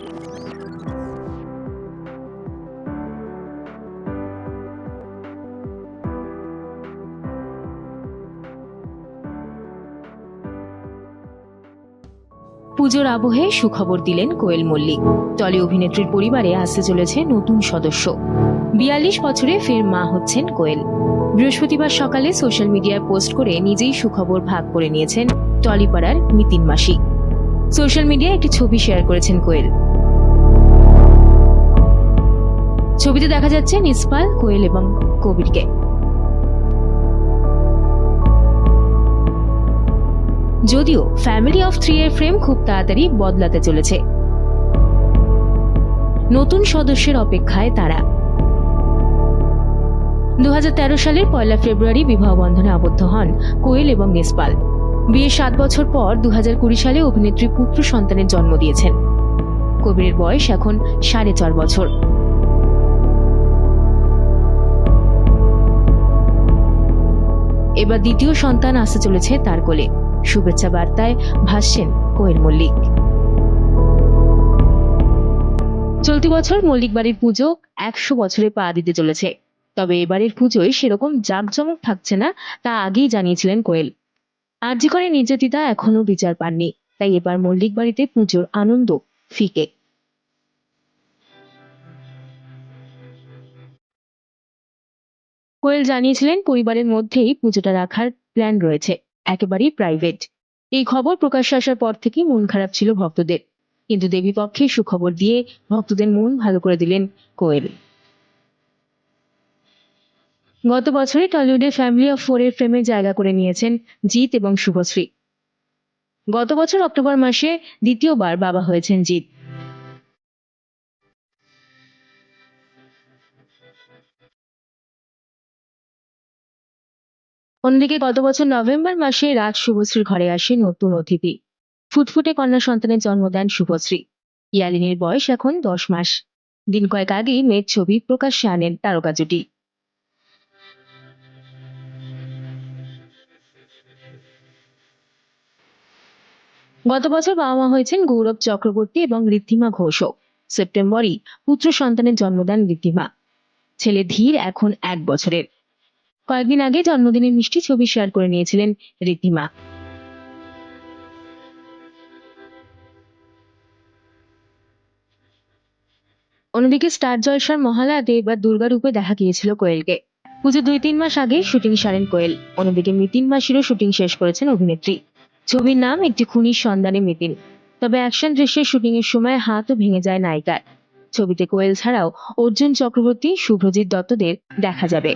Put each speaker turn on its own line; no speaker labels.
পুজোর আবহে সুখবর দিলেন কোয়েল মল্লিক। টলি অভিনেত্রীর পরিবারে আসতে চলেছে নতুন সদস্য। বিয়াল্লিশ বছরে ফের মা হচ্ছেন কোয়েল। বৃহস্পতিবার সকালে সোশ্যাল মিডিয়ায় পোস্ট করে নিজেই সুখবর ভাগ করে নিয়েছেন টলিপাড়ার মিতিন মাসি। সোশ্যাল মিডিয়ায় একটি ছবি শেয়ার করেছেন কোয়েল। ছবিতে দেখা যাচ্ছে নিসপাল কোয়েল এবং কবিরকে। যদিও ফ্যামিলি অফ থ্রি এর ফ্রেম খুব তাড়াতাড়ি বদলাতে চলেছে। নতুন সদস্যের অপেক্ষায় তারা। দু হাজার তেরো সালের পয়লা ফেব্রুয়ারি বিবাহ বন্ধনে আবদ্ধ হন কোয়েল এবং নিসপাল বিয়ের সাত বছর পর দু হাজার কুড়ি সালে অভিনেত্রী পুত্র সন্তানের জন্ম দিয়েছেন। কবিরের বয়স এখন সাড়ে চার বছর। এবার দ্বিতীয় সন্তান আসতে চলেছে তার কোলে। শুভেচ্ছা বার্তায় ভাসছেন কোয়েল মল্লিক। চলতি বছর মল্লিক বাড়ির পুজো একশো বছরে পা দিতে চলেছে। তবে এবারের পুজোয় সেরকম জাঁকজমক থাকছে না তা আগেই জানিয়েছিলেন কোয়েল। আর্জি করে নির্যাতিতা এখনও বিচার পাননি, তাই এবার মল্লিক বাড়িতে পুজোর আনন্দ ফিকে। কোয়েল জানিয়েছিলেন পরিবারের মধ্যেই পুজোটা রাখার প্ল্যান রয়েছে, একেবারেই প্রাইভেট এই খবর প্রকাশ্যে আসার পর থেকেই মন খারাপ ছিল ভক্তদের। কিন্তু দেবী পক্ষে সুখবর দিয়ে ভক্তদের মন ভালো করে দিলেন কোয়েল। গত বছরে টলিউডে ফ্যামিলি অফ ফোরের ফ্রেমে জায়গা করে নিয়েছেন জিৎ এবং শুভশ্রী। গত বছর অক্টোবর মাসে দ্বিতীয়বার বাবা হয়েছেন জিৎ। অন্যদিকে গত বছর নভেম্বর মাসে রাজ শুভশ্রীর ঘরে আসে নতুন অতিথি। ফুটফুটে কন্যা সন্তানের জন্ম দেন শুভশ্রী। ইয়ালিনীর বয়স এখন দশ মাস। দিন কয়েক আগেই মেয়ের ছবি প্রকাশ্যে আনেন তারকা জুটি। গত বছর বাবা মা হয়েছেন গৌরব চক্রবর্তী এবং ঋদ্ধিমা ঘোষও সেপ্টেম্বরই পুত্র সন্তানের জন্ম দেন ঋদ্ধিমা। ছেলে ধীর, এখন এক বছরের। কয়েকদিন আগে জন্মদিনের মিষ্টি ছবি শেয়ার করে নিয়েছিলেন ঋদ্ধিমা। অন্যদিকে স্টার জলসার মহালয়াতে এবার দুর্গা রূপে দেখা গিয়েছিল কোয়েলকে। পুজো দুই তিন মাস আগে শুটিং সারেন কোয়েল। অন্যদিকে মিতিন মাসিরও শুটিং শেষ করেছেন অভিনেত্রী। ছবির নাম একটি খুনির সন্ধানে মিতিন তবে অ্যাকশন দৃশ্যের শুটিং এর সময় হাতও ভেঙে যায় নায়িকার। ছবিতে কোয়েল ছাড়াও অর্জুন চক্রবর্তী শুভ্রজিৎ দত্তদের দেখা যাবে।